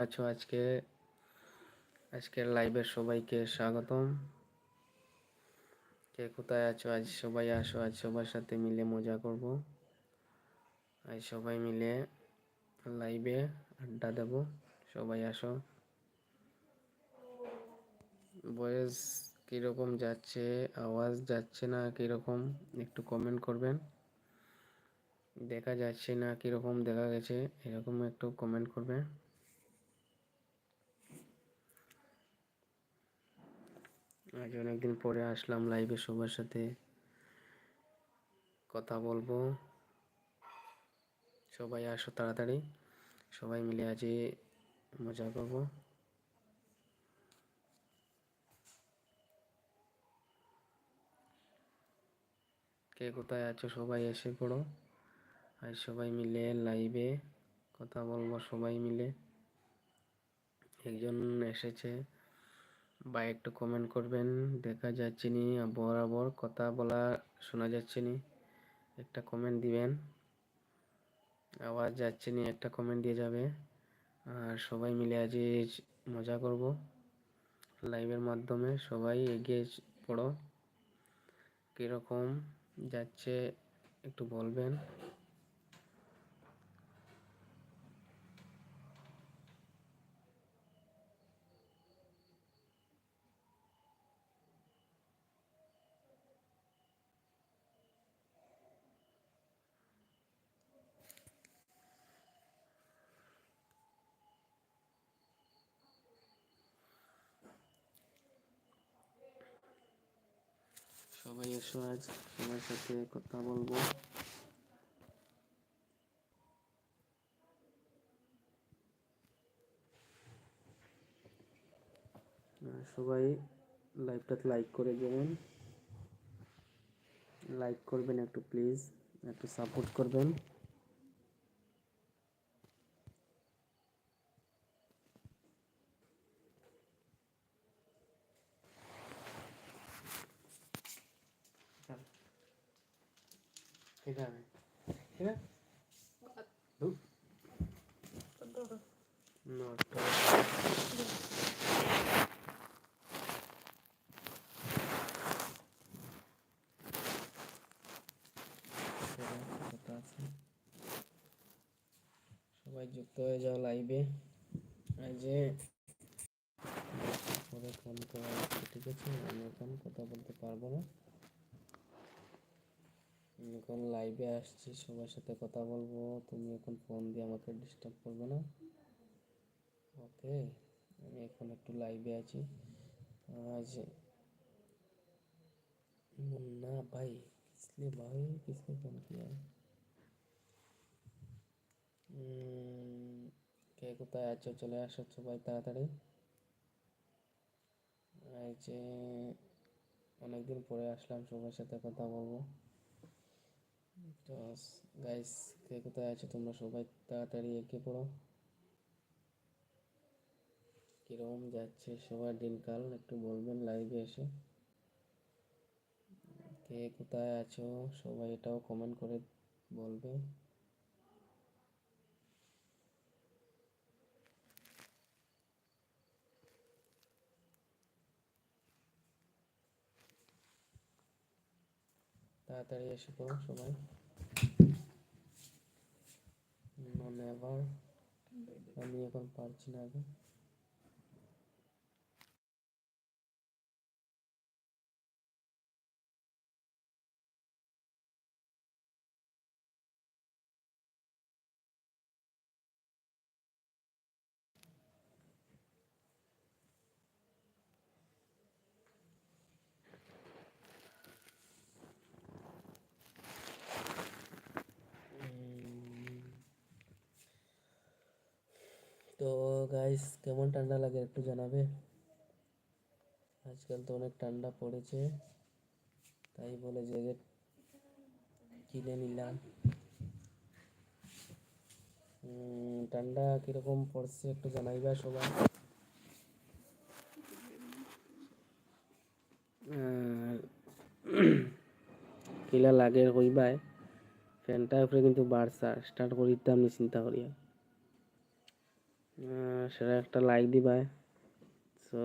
আছো আজকে, আজকের লাইভের সবাইকে স্বাগতম। কে কোথায় আছো? আজ সবাই আসো, আজ সবার সাথে মিলে মজা করব। আজ সবাই মিলে লাইভে আড্ডা দেব। সবাই আসো। বয়েস কীরকম যাচ্ছে, আওয়াজ যাচ্ছে না কীরকম, একটু কমেন্ট করবেন। দেখা যাচ্ছে না কীরকম, দেখা গেছে, এরকম একটু কমেন্ট করবেন। আজ অনেকদিন পরে আসলাম লাইভে সবার সাথে। কথা বলব। সবাই আসো তাড়াতাড়ি। সবাই মিলে আজ মজা করব। কে কোথায় আছো? সবাই এসে পড়ো। আর সবাই মিলে লাইভে কথা বলব সবাই মিলে। একজন এসেছে। বা একটু কমেন্ট করবেন, দেখা যাচ্ছে নি বরাবর কথা বলা শোনা যাচ্ছে নি। একটা কমেন্ট দিবেন, আওয়াজ যাচ্ছে নি, একটা কমেন্ট দিয়ে যাবে। আর সবাই মিলে আজ মজা করব। লাইভের মাধ্যমে সবাই এগিয়ে পড়ো। কীরকম যাচ্ছে একটু বলবেন। সবাই এসো আজ সবার সাথে কথা বলব। সবাই লাইভটাতে লাইক করে দেবেন। লাইক করবেন একটু, প্লিজ। একটু সাপোর্ট করবেন। নটা সবাই যুক্ত হয়ে যাও লাইভে যে ফোন ঠিক আছে? আমি এখন কথা বলতে পারব না। এখন লাইভে আসছি, সবার সাথে কথা বলব। তুমি এখন ফোন দিয়ে আমাকে ডিস্টার্ব করবে না? ওকে আমি এখন একটু লাইভে আছি। আজ না ভাই, কিসলে ভাই? কিসলে ফোন কি কে কোথায় আছো? চলে আসো সবাই তাড়াতাড়ি। এই যে, অনেকদিন পরে আসলাম, সবার সাথে কথা বলব। তো গাইস কে কোথায় আছো তোমরা সবাই তাড়াতাড়ি এগিয়ে পড়ো। কীরকম যাচ্ছে সবার দিনকাল, একটু বলবেন লাইভে এসে। কে কোথায় আছো সবাই এটাও কমেন্ট করে বলবে। তাড়াতাড়ি এসে পড়ো সবাই। আমি এখন পারছি না আগে। তো গাইস কেমন ঠান্ডা লাগে একটু জানাবে? আজকাল তো অনেক ঠান্ডা পড়েছে, তাই বলে জ্যাকেট কিনে নিলাম। ঠান্ডা কীরকম পড়ছে একটু জানাইবা সবাই। কিলা লাগে কইবাই ফ্যানটা উপরে কিন্তু বাড়ছা, স্টার্ট করিতাম নি চিন্তা করিয়া। সেটা একটা লাইক দিবাই। সো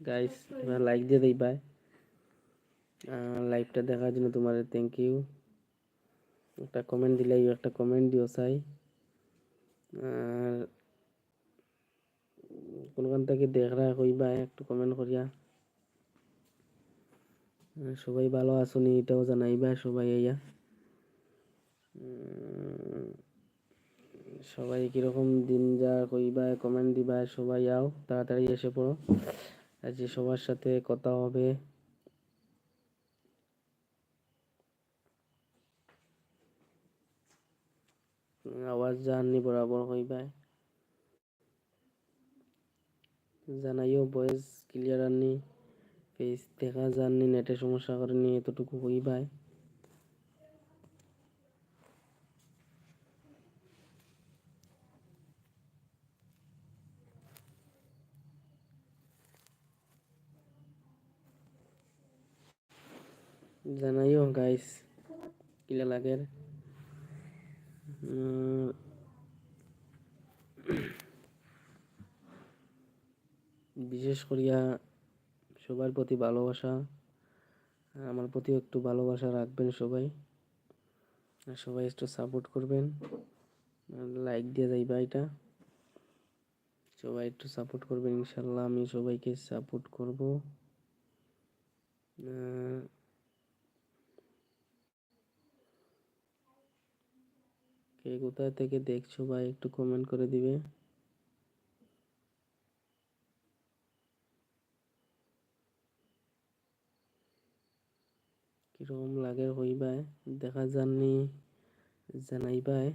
গাইস তোমরা লাইক দিয়ে দিবাই। লাইভটা দেখার জন্য তোমার থ্যাংক ইউ একটা কমেন্ট দিলে একটা কমেন্ট দিও চাই আর কোনখান থেকে দেখরা কইবা একটু কমেন্ট করিয়া। সবাই ভালো আছো নি এটাও জানাইবা সবাই ইয়া উম, সবাই কীরকম দিন যা কইবা কমেন্ট দিবা, সবাই আও, তাড়াতাড়ি এসে পড়ো। আজ সবার সাথে কথা হবে। আওয়াজ জাননি বরাবর কইবা জানাইও ভয়েস ক্লিয়ার আননি। ফেস দেখা যাননি নেটের সমস্যা করেনি, এতটুকু কইবাই জানাইও গাইস কিলা উম, বিশেষ করিয়া সবার প্রতি ভালোবাসা আমার প্রতিও একটু ভালোবাসা রাখবেন সবাই সবাই একটু সাপোর্ট করবেন লাইক দিয়ে যাইবা এটা সবাই একটু সাপোর্ট করবেন ইনশাল্লাহ আমি সবাইকে সাপোর্ট করব কে কোথায় থেকে দেখছ ভাই? একটু কমেন্ট করে দিবে। কীরকম লাগে হইবাই দেখা যাননি জানাইবাই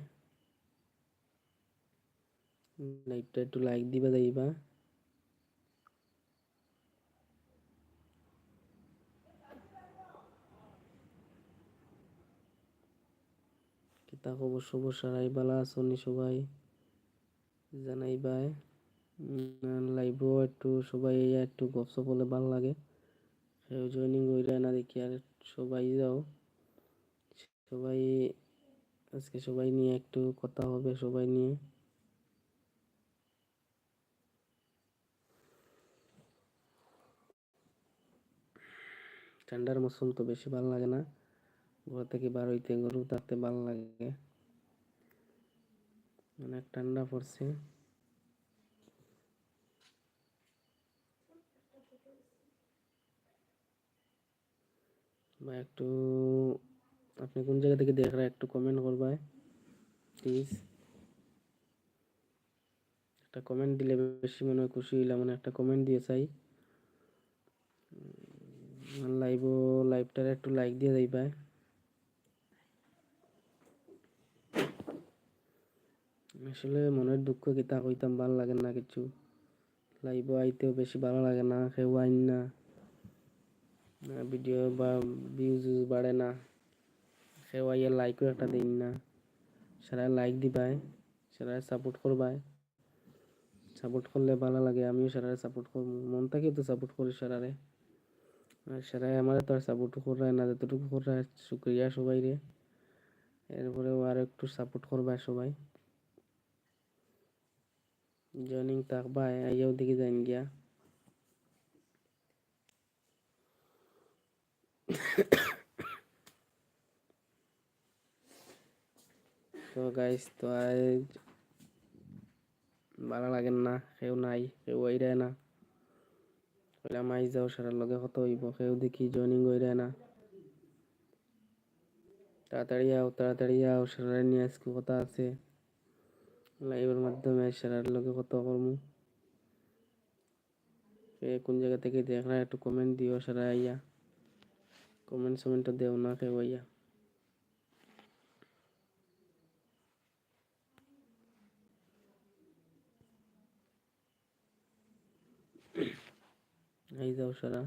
লাইকটা একটু লাইক দিবা যাইবা কিতা খবর সবর সারাই, বালা আসনি সবাই। জানাইবাই লাইভও একটু, সবাই একটু গপসপ হলে ভালো লাগে। কেউ জয়েনিং হইলে না দেখি আর সবাই যাও। সবাই, আজকে সবাই নিয়ে একটু কথা হবে, সবাই নিয়ে। ঠান্ডার মৌসুম তো বেশি ভালো লাগে না। ঘর থেকে বার হইতে গরু থাকতে ভালো লাগে। অনেক ঠান্ডা পড়ছে। বা একটু আপনি কোন জায়গা থেকে দেখ একটু কমেন্ট করবা প্লিজ একটা কমেন্ট দিলে বেশি মনে হয় খুশি হইলাম মানে একটা কমেন্ট দিয়ে চাই। লাইভ লাইভটারে একটু লাইক দিয়ে যাইবা আসলে মনের দুঃখ কিতা কইতাম, ভালো লাগে না কিছু। লাইভ আইতেও বেশি ভালো লাগে না, কেউ আইন না। ভিডিও বা ভিউজ বাড়ে না। কেউ আইয়া লাইকও একটা দিন না। সেরা লাইক দিবাই সেরা সাপোর্ট করবাই সাপোর্ট করলে ভালো লাগে, আমিও সেরারে সাপোর্ট করব। মন থেকে তো সাপোর্ট করি সেরারে। আর সেরাই আমার তো আর সাপোর্ট করায় না, যতটুকু করায়, শুক্রিয়া সবাই রে এরপরেও আর একটু সাপোর্ট করবা সবাই। জয়নিং থাকবা আইয়াও দিকে যাইন গিয়া তো গাইস তো আজ ভালো লাগেন না কেউ নাই কেউ আইরায় না কইলাম আই যাও সারার লগে কত হইব কেউ দেখি জয়নিং হইরায় না তাড়াতাড়ি আও তাড়াতাড়ি আও সারার নিয়ে আজকে কথা আছে লাইভের মাধ্যমে সারার লগে কত করমু কোন জায়গা থেকে দেখ না একটু কমেন্ট দিও সারা আইয়া। কমেন্ট সমেন্ট দেও না কেউ আইয়া এই যাও সারা।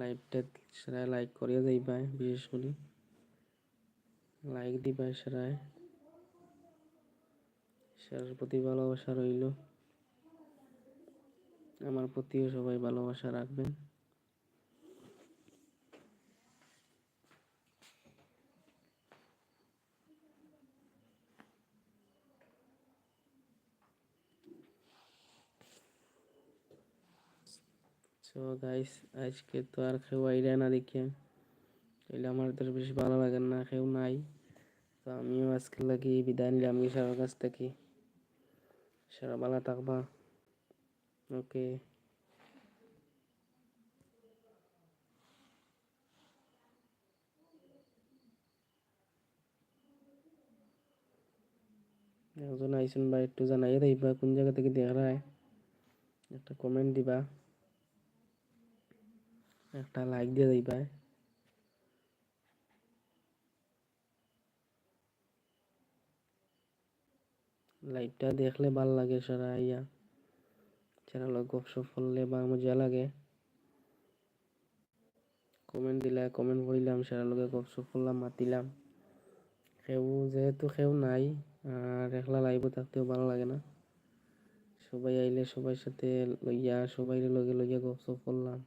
লাইভটা সেরা লাইক করিয়া যাইবা বিশেষ করে লাইক দিবা সেরায় সেরার প্রতি ভালোবাসা রইল। আমার প্রতিও সবাই ভালোবাসা রাখবেন। সো গাইস আজকে তো আর কেউ আইরা না দেখে। তাইলে আমার তো বেশি ভালো লাগে না, কেউ নাই। তো আমিও আজকে লাগি বিদায় নিলাম কি সবার কাছ থেকে। সারা ভালো থাকবা। ওকে। একজন আইসুন বা একটু জানাইয়ে দিবা, কোন জায়গা থেকে দেখা একটা কমেন্ট দিবা। একটা লাইক দিয়ে দিবা লাইভটা দেখলে ভালো লাগে সারা আইয়া লোক গপসপ করলে বা মজা লাগে। কমেন্ট দিলা কমেন্ট পড়িলাম সারা লোকে গপসপ করলাম, মাতিলাম। সেও যেহেতু সেও নাই, আর একলা লাইভ থাকতেও ভালো লাগে না। সবাই আইলে সবার সাথে লইয়া সবাই লগে লইয়া গপসপ করলাম।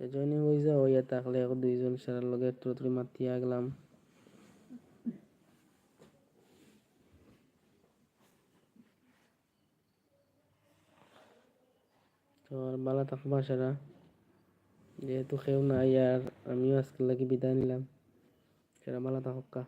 জয়নিং হয়ে হইয়া থাকলে দুইজন সারার লগে তুড়ি মাতিয়া গেলাম। তো আর ভালো থাকবা সারা যেহেতু খেও নাই আর আমিও আজকে লাগি বিদায় নিলাম। সেরা ভালো থাকা